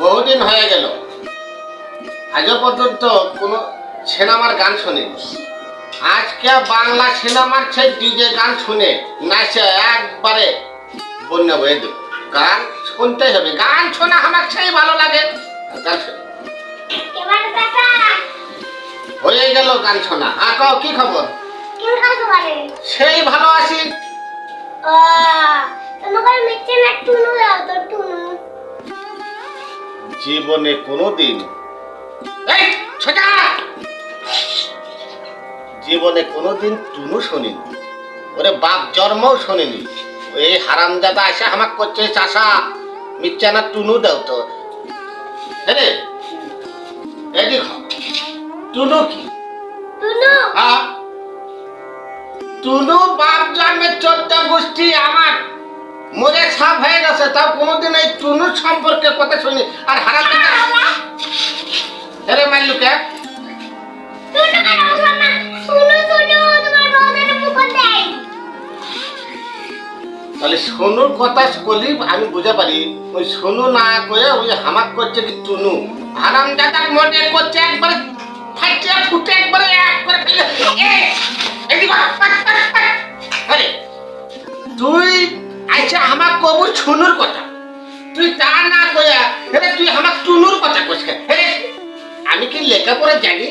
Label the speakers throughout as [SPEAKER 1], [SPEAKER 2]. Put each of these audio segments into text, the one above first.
[SPEAKER 1] বহুদিন হয়ে গেল। আজও পর্যন্ত কোনো সিনেমার গান শুনিনি। আজকে বাংলা সিনেমার সেই ডিজে গান শুনে নাচে একবারে বন্য বয়ে দেব গান শুনতেই হবে। গান শোনা আমার সেই ভালো লাগে। গান শুনে। হয়ে গেল গান শোনা। হ্যাঁ কও কি খবর?
[SPEAKER 2] কেন
[SPEAKER 1] জীবনে কোনোদিন জীবনে কোনোদিন টুনু শুনিনি। ওরে বাপ জন্মও শুনিনি। এই হারামজাদা এসে আমাকে করছে চাষা। মিথ্যা না টুনু দাও তো। রে এদিক টুনু কি?
[SPEAKER 2] টুনু।
[SPEAKER 1] হ্যাঁ? টুনু বাপ জন্মের চোদ্দ গোষ্ঠী আমার। মরে সাপ হয়ে গেছে তাও টুনুর সম্পর্কে কথা শুনি আর আরে
[SPEAKER 2] তোমার বউদের মুখ দেয়
[SPEAKER 1] তাহলে সোনুর কথা বলি আমি বুঝতে পারি। ওই সোনু না করে ওই হামাক করছে কি টুনু? হারাম দাদার মনে করছে একবারে ফাটিয়ে ফুটে একবারে এক করে ফেলে। আরে তুই আইসা হামাক কবু ছুনুর কথা। তুই তা না কয়া হেরে তুই হামাক টুনুর কথা কইছ হেরে আমি কি লেখা লেখাপড়া জানি?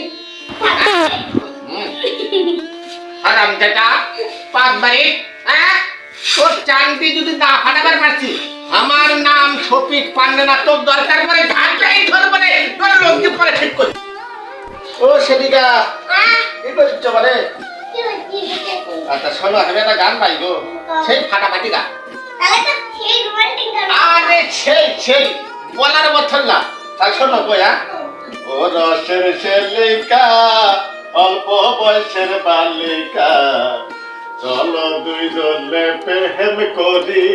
[SPEAKER 1] হারাম দাদা পাঁচ বাড়ি হ্যাঁ? তোর চান্দি যদি না ফাটাবার পারছি আমার নাম শফিক পান্ডে না তোর দরকার পরে ঢাকাই ধরবে রে তোর লোককে পরে ঠিক করি। ও সেদিকা
[SPEAKER 2] আহ
[SPEAKER 1] কি করছ মানে আচ্ছা শোনো আমি একটা গান পাইবো সেই ফাটাফাটি গান। আরে সেই সেই বলার মতন না। তাই শোনো বইয়া ও রসের ছেলিকা অল্প বয়সের বালিকা। চলো দুই জনে প্রেম করি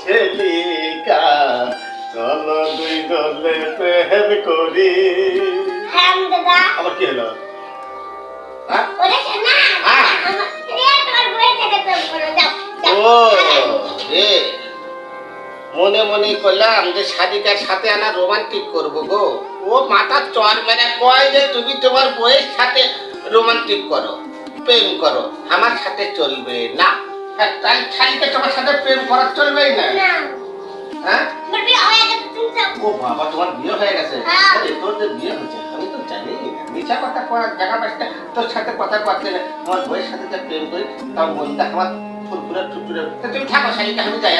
[SPEAKER 1] ছেলিকা চলো দুই জনে প্রেম করি।
[SPEAKER 2] হ্যাঁ
[SPEAKER 1] আবার কি হলো? হ্যাঁ?
[SPEAKER 2] যাও।
[SPEAKER 1] ও রে মনে মনে করলাম যে সাদিকার সাথে আনা রোমান্টিক করব গো। ও মাথা চর মেরে কয় যে তুমি তোমার বইয়ের সাথে রোমান্টিক করো প্রেম করো আমার সাথে চলবে না। হ্যাঁ, শালিকে তোমার সাথে প্রেম করা চলবেই না। হ্যাঁ? ও বাবা তোমার বিয়ে হয়ে গেছে?
[SPEAKER 2] হ্যাঁ।
[SPEAKER 1] আরে তোর যে বিয়ে হয়েছে আমি তো জানি না। মিছা কথা করার জায়গা পাচ্ছে তোর সাথে কথা না আমার বইয়ের সাথে যে প্রেম করি তার মনটা আমার টুটুরে তা তুমি থাকো শালিকা আমি যাই